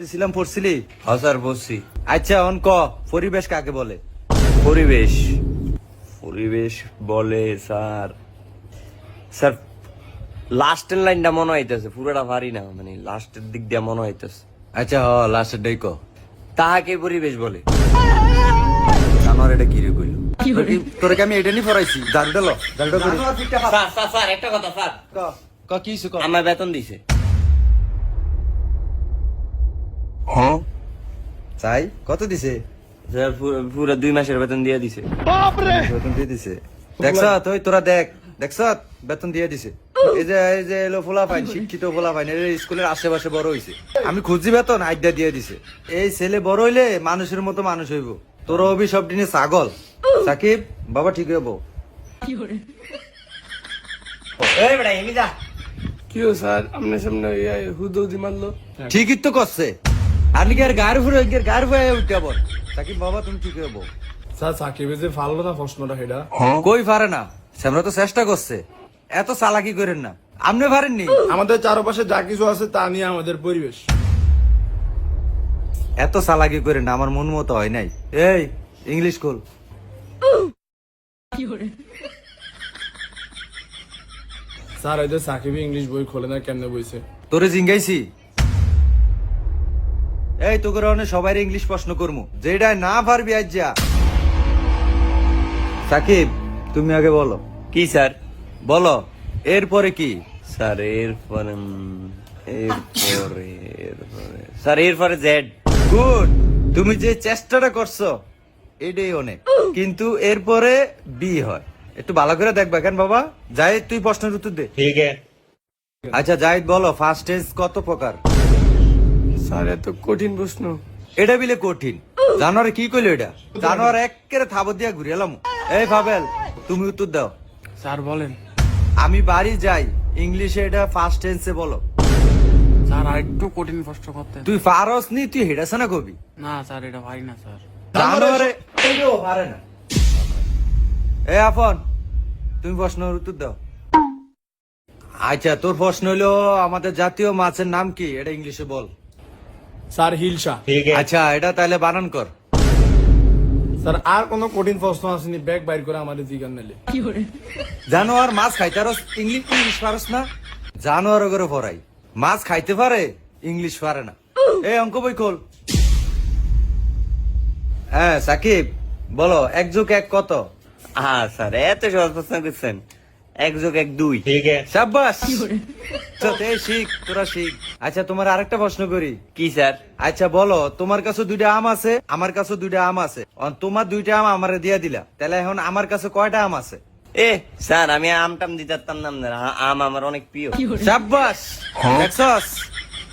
দিছিলাম পড়ছিলি? হ্যাঁ স্যার বসছি আচ্ছা অন ক? পরিবেশ কাকে বলে? পরিবেশ। পরিবেশ বলে স্যার। স্যার লাস্টের লাইনটা মনে হইতেছে পুরোটা পারি না মানে লাস্টের দিক দিয়ে মনে হইতেছে। আচ্ছা হ লাস্টের ডাই ক। তাহাকে পরিবেশ বলে। আমার এটা কি রে কইল? তোরে কি আমি এটা নি পড়াইছি? দারুটা ল দারুটা করি। স্যার স্যার একটা কথা স্যার। ক ক কি হইছে ক। আমার বেতন দিছে। চাই? কত দিছে? স্যার পুরো দুই মাসের বেতন দিয়ে দিছে। বেতন দিয়ে দিছে। দেখছ তুই তোরা দেখ। দেখছ বেতন দিয়ে দিছে। এই যে এই যে এলো ফোলা পাইন শিক্ষিত ফোলা পাইন এর স্কুলের আশেপাশে বড় হইছে। আমি খুঁজি বেতন আইডা দিয়ে দিছে। এই ছেলে বড় হইলে মানুষের মতো মানুষ হইব। তোর অভি সব দিনে ছাগল। সাকিব বাবা ঠিক হইব। এই বেটা এমনি যা কি স্যার? আপনার সামনে হুদৌদি মারলো। ঠিকই তো করছে। আর নাকি আর গায়ের ফুরে ফুরে উঠতে বল সাকিব বাবা তুমি ঠিক হইব স্যার সাকিবে যে ফাললো না প্রশ্নটা সেটা কই পারে না? শ্যামরা তো চেষ্টা করছে। এত চালাকি করেন না। আপনি পারেননি আমাদের চারপাশে যা কিছু আছে তা নিয়ে আমাদের পরিবেশ। এত চালাকি করেন না আমার মন মতো হয় নাই। এই ইংলিশ স্কুল স্যার যে সাকিবি ইংলিশ বই খোলে না কেন বইছে? তোরে জিঙ্গাইছি? এই তোকে অনেক সবাই ইংলিশ প্রশ্ন করমু। যেটা না পারবি আজ যা সাকিব তুমি আগে বলো। কি স্যার? বলো এরপরে কি? স্যার এরপরে এরপরে এরপরে। স্যার এরপরে জেড গুড তুমি যে চেষ্টাটা করছ এটাই অনেক। কিন্তু এরপরে বি হয়। একটু ভালো করে দেখবা কেন বাবা? যাই তুই প্রশ্নের উত্তর দে। ঠিক আছে। আচ্ছা জাহিদ বলো ফার্স্ট স্টেজ কত প্রকার? স্যার এত কঠিন প্রশ্ন। এটা বিলে কঠিন। জানোয়ারে কি কইলো এটা? জানোয়ার একেরে থাবত দিয়া ঘুরে এলাম। এই ফাবেল তুমি উত্তর দাও। স্যার বলেন। আমি বাড়ি যাই ইংলিশে এটা ফার্স্ট টেন্সে বলো। স্যার আর একটু কঠিন প্রশ্ন করতে। তুই পারস নি তুই হেডাস না কবি? না স্যার এটা পারি না স্যার। জানোয়ারে এটাও পারে না। এ আফন তুমি প্রশ্নের উত্তর দাও। আচ্ছা তোর প্রশ্ন হইল আমাদের জাতীয় মাছের নাম কি? এটা ইংলিশে বল। স্যার হিলসা আচ্ছা এটা তাহলে বানান কর। স্যার আর কোনো কঠিন প্রশ্ন আসেনি ব্যাগ বাইর করে আমাদের জিগান নিলে। জানোয়ার মাছ খাইতারস ইংলিশ ইংলিশ পারস না? জানোয়ার করে পড়াই মাছ খাইতে পারে ইংলিশ পারে না। এই অঙ্ক বই খোল। হ্যাঁ সাকিব বলো এক যোগ এক কত? হ্যাঁ স্যার এত সহজ প্রশ্ন করছেন। এক যোগ এক দুই। ঠিক আছে। সাব্বাস! চল, শিখ তোরা শিখ। আচ্ছা তোমার আরেকটা প্রশ্ন করি। কি স্যার? আচ্ছা বলো তোমার কাছে দুইটা আম আছে আমার কাছে দুইটা আম আছে। অন তোমার দুইটা আম আমারে দিয়া দিলা। তাহলে এখন আমার কাছে কয়টা আম আছে? এ স্যার আমি আমটাম দিতে পারতাম না আম আমার অনেক প্রিয়। সাব্বাস! দেখছস?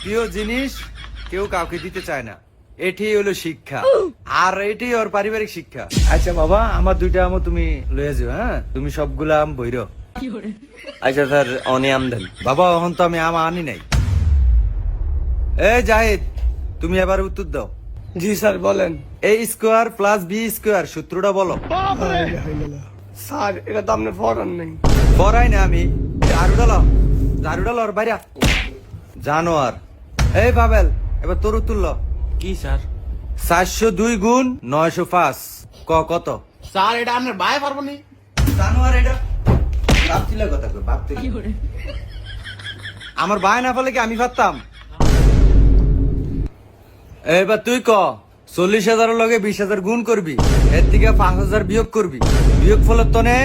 প্রিয় জিনিস কেউ কাউকে দিতে চায় না। এটি হলো শিক্ষা। আর এটি ওর পারিবারিক শিক্ষা। আচ্ছা বাবা আমার দুইটা আমও তুমি লয়ে যাও হ্যাঁ? তুমি সবগুলা আম বইর। আচ্ছা স্যার অনে আম দেন বাবা এখন তো আমি আম আনি নাই। এ জাহিদ তুমি এবার উত্তর দাও। জি স্যার বলেন। A square plus B square সূত্রটা বলো। স্যার এটা তো আপনার ফরান নেই। পড়াই না আমি ঝাড়ুডাল ওর বাইরা জানোয়ার। এই পাবেল এবার তোর উত্তর ল। কি স্যার? চারশো দুই গুণ নয়শো পাঁচ। ক কত? স্যার এটা আপনার ভাই পারব নি। জানোয়ার এটা। ভাবছিল কথা কই, ভাবতে আমার ভাই না ফলে কি আমি ভাবতাম? এবার তুই ক চল্লিশ হাজারের লগে বিশ হাজার গুণ করবি এর থেকে পাঁচ হাজার বিয়োগ করবি। বিয়োগ ফলের তনে